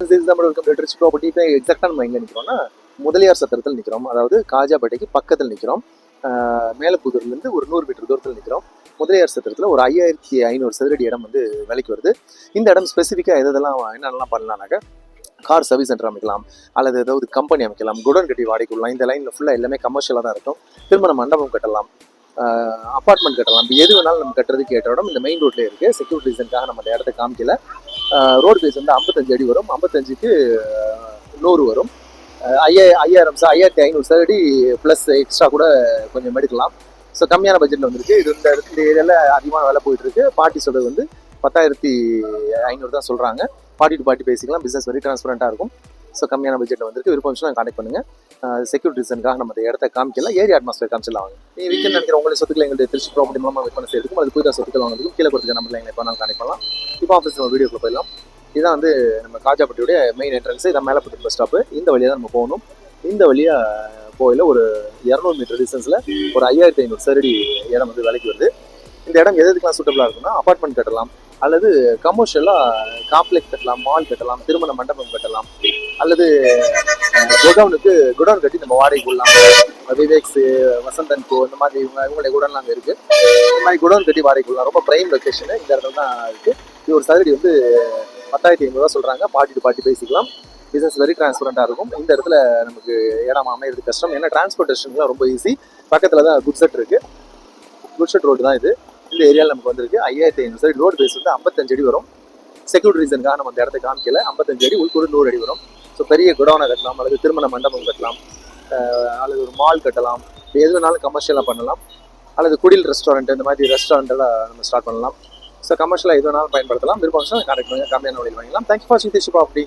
Rich property இப்போ எக்ஸாக்டாக நம்ம எங்கே நிற்கிறோம்னா முதலியார் சத்திரத்தில் நிற்கிறோம் அதாவது காஜாபேட்டைக்கு பக்கத்தில் நிற்கிறோம் மேலப்புதூர்லேருந்து ஒரு நூறு மீட்டர் தூரத்தில் நிற்கிறோம் முதலியார் சத்திரத்தில் ஒரு ஐயாயிரத்தி ஐநூறு சதுரடி இடம் வந்து விலைக்கு வருது. இந்த இடம் ஸ்பெசிஃபிக்காக எதெல்லாம் என்னென்னலாம் பண்ணலாம்னாக்க கார் சர்வீஸ் சென்டர் அமைக்கலாம் அல்லது ஏதாவது கம்பெனி அமைக்கலாம் குடோன் கட்டி வாடகை விடலாம். இந்த லைனில் ஃபுல்லாக எல்லாமே கமர்ஷியலாக தான் இருக்கும். திருமண மண்டபம் கட்டலாம். அப்பார்ட்மெண்ட் கட்டலாம். எது வேணாலும் நம்ம கட்டுறதுக்கு ஏற்ற இடம் இந்த மெயின் ரோட்லேயே இருக்குது செக்யூரிட்டி ரீசன்காக நம்ம அந்த இடத்த காமிக்கல. ரோடு பேஸ் வந்து ஐம்பத்தஞ்சு அடி வரும். ஐம்பத்தஞ்சுக்கு நூறு வரும். ஐயா ஐயாயிரம் சார் ஐயாயிரத்தி ஐநூறு சதுரடி ப்ளஸ் எக்ஸ்ட்ரா கூட கொஞ்சம் எடுக்கலாம். ஸோ கம்மியான பட்ஜெட்டில் வந்திருக்கு. இது இந்த இந்த ஏரியாவில் அதிகமான விலை போயிட்டுருக்கு. பார்ட்டி சொல்கிறது வந்து பத்தாயிரத்தி ஐநூறு தான் சொல்கிறாங்க பார்ட்டி டு பார்ட்டி பேசிக்கலாம். பிஸ்னஸ் வெரி டிரான்ஸ்பரண்ட்டாக இருக்கும். ஸோ கம்மியான பட்ஜெட்டில் வந்திருக்கு. விருப்பம் நான் கான்டெக்ட் பண்ணுங்க. செக்யூரிட்டி ரீசனுக்காக நம்ம இந்த இடத்த காமிக்கலாம் ஏரியா அட்மாஸ்பியர் காமிச்சிடலாம் வாங்க. நீங்கள் வீக்கெண்ட் நினைக்கிற உங்களுடைய சொத்துக்களை எங்களுடைய திருச்சி ப்ராப்பர்ட்டி மூலமாக விற்பனை செய்யறதுக்கும் அது புதிதாக சொத்துக்கள் வாங்குறதுக்கும் கீழே கொடுத்த நம்பரில் எங்களை நாங்கள் கான்டெக்ட் பண்ணலாம். இப்போ ஆஃபீஸ் நம்ம வீடியோக்குள்ள போயிடலாம். இதுதான் வந்து நம்ம காஜாப்பட்டியுடைய மெயின் என்ட்ரன்ஸ் இதான் பட்டு பஸ் ஸ்டாப்பு இந்த வழியாக தான் நம்ம போகணும். இந்த வழியாக போயில ஒரு இரநூறு மீட்டர் டிஸ்டன்ஸில் ஒரு ஐயாயிரத்தி ஐநூறு சரடி இடம் வந்து விலைக்கு வருது. இந்த இடம் எதுக்கெல்லாம் சூட்டபிளாக இருக்குன்னா அப்பார்ட்மெண்ட் கட்டலாம். அல்லது கமர்ஷியலாக காம்ப்ளெக்ஸ் கட்டலாம் மால் கட்டலாம் திருமண மண்டபம் கட்டலாம் அல்லது குடவுனுக்கு குடவுன் கட்டி நம்ம வாடகை கொள்ளலாம் விவேக்ஸ் வசந்தன் கோ இந்த மாதிரி இவங்க இவங்களுடைய குடன்லாம் அங்கே இருக்குது இந்த மாதிரி குடவுன் கட்டி வாடகை கொள்ளலாம் ரொம்ப பிரைம் லொக்கேஷனு இந்த இடத்துல தான் இருக்குது இது ஒரு சதுரடி வந்து பத்தாயிரத்தி ஐநூறுரூவா சொல்கிறாங்க பாட்டி டு பாட்டி பேசிக்கலாம். பிஸ்னஸ் வெரி டிரான்ஸ்பரண்ட்டாக இருக்கும். இந்த இடத்துல நமக்கு இடம் அமையிறது கஷ்டம். ஏன்னா டிரான்ஸ்போர்ட்டேஷன்லாம் ரொம்ப ஈஸி பக்கத்தில் தான் குட்செட் இருக்குது குட்செட் ரோடு தான் இது. இந்த ஏரியாவில் நமக்கு வந்திருக்கு. ஐயாயிரத்தி ஐநூறு சரி ரோடு பேஸ் வந்து ஐம்பத்தஞ்சு அடி வரும். செக்யூரிட்டி ரீசனுக்காக நம்ம அந்த இடத்த காமிக்கல. ஐம்பத்தஞ்சு அடி உள்கூட நூறு அடி வரும். ஸோ பெரிய குடோனை கட்டலாம் அல்லது திருமண மண்டபம் கட்டலாம் அல்லது ஒரு மால் கட்டலாம் எது வேணாலும் கமர்ஷியலாக பண்ணலாம் அல்லது குடில் ரெஸ்டாரண்ட் இந்த மாதிரி ரெஸ்டாரண்ட்டெல்லாம் நம்ம ஸ்டார்ட் பண்ணலாம். ஸோ கமர்ஷியலாக எது வேணாலும் பயன்படுத்தலாம். விருப்பம் கான்டாக்ட் பண்ணுங்கள் கம்மியான வழியில் வாங்கலாம் தேங்க்யூ ஃபார் சிங் ப்ராப்பர்ட்டி